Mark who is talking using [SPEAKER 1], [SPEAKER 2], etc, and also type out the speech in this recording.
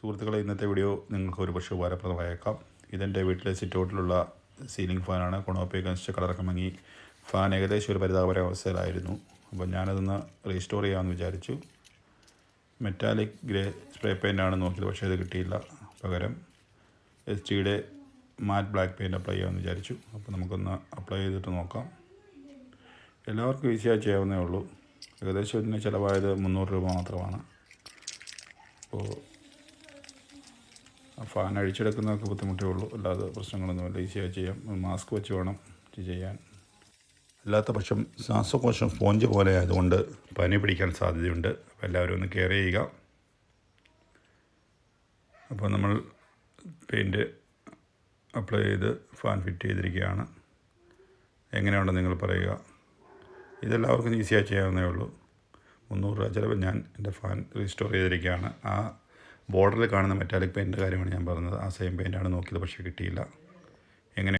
[SPEAKER 1] സുഹൃത്തുക്കളെ ഇന്നത്തെ വീഡിയോ നിങ്ങൾക്ക് ഒരുപക്ഷെ ഉപകാരപ്രദമായേക്കാം. ഇതെന്റെ വീട്ടിലെ സിറ്റൗട്ടിലുള്ള സീലിംഗ് ഫാനാണ് കൊണോപ്പി കൻസ്റ്റ് കളറൊക്കെ മങ്ങി ഫാൻ ഏകദേശം ഒരു പരിതാപര അവസ്ഥയിലായിരുന്നു. അപ്പോൾ ഞാനതൊന്ന് റീസ്റ്റോർ ചെയ്യാമെന്ന് വിചാരിച്ചു. മെറ്റാലിക് ഗ്രേ സ്പ്രേ പെയിന്റാണ് നോക്കിയത് പക്ഷേ അത് കിട്ടിയില്ല. പകരം എസ് ടിയുടെ മാറ്റ് ബ്ലാക്ക് പെയിന്റ് അപ്ലൈ ചെയ്യാമെന്ന് വിചാരിച്ചു. അപ്പോൾ നമുക്കൊന്ന് അപ്ലൈ ചെയ്തിട്ട് നോക്കാം. എല്ലാവർക്കും ഈസിയായി ചെയ്യാവുന്നേ ഉള്ളൂ. ഏകദേശം ഇതിന് ചിലവായത് മുന്നൂറ് രൂപ മാത്രമാണ്. അപ്പോൾ ഫാൻ അഴിച്ചെടുക്കുന്നതൊക്കെ ബുദ്ധിമുട്ടേ ഉള്ളൂ അല്ലാതെ പ്രശ്നങ്ങളൊന്നുമില്ല. ഈസിയായി ചെയ്യാം മാസ്ക് വെച്ച് വേണം ഇത് ചെയ്യാൻ. അല്ലാത്ത പക്ഷം ശ്വാസകോശം സ്പോഞ്ച് പോലെ ആയതുകൊണ്ട് പനി പിടിക്കാൻ സാധ്യതയുണ്ട്. അപ്പോൾ എല്ലാവരും ഒന്ന് കെയർ ചെയ്യുക. അപ്പോൾ നമ്മൾ പെയിന്റ് അപ്ലൈ ചെയ്ത് ഫാൻ ഫിറ്റ് ചെയ്തിരിക്കുകയാണ്. എങ്ങനെയുണ്ടെന്ന് നിങ്ങൾ പറയുക. ഇതെല്ലാവർക്കും ഈസിയായി ചെയ്യാവുന്നേ ഉള്ളൂ. മുന്നൂറ് രൂപ ചിലവ് ഞാൻ എന്റെ ഫാൻ റീസ്റ്റോർ ചെയ്തിരിക്കുകയാണ്. ആ ബോർഡറിൽ കാണുന്ന മെറ്റാലിക് പെയിന്റിന്റെ കാര്യമാണ് ഞാൻ പറഞ്ഞത്. ആ സെയിം പെയിന്റാണ് നോക്കിയത് പക്ഷേ കിട്ടിയില്ല. എങ്ങനെ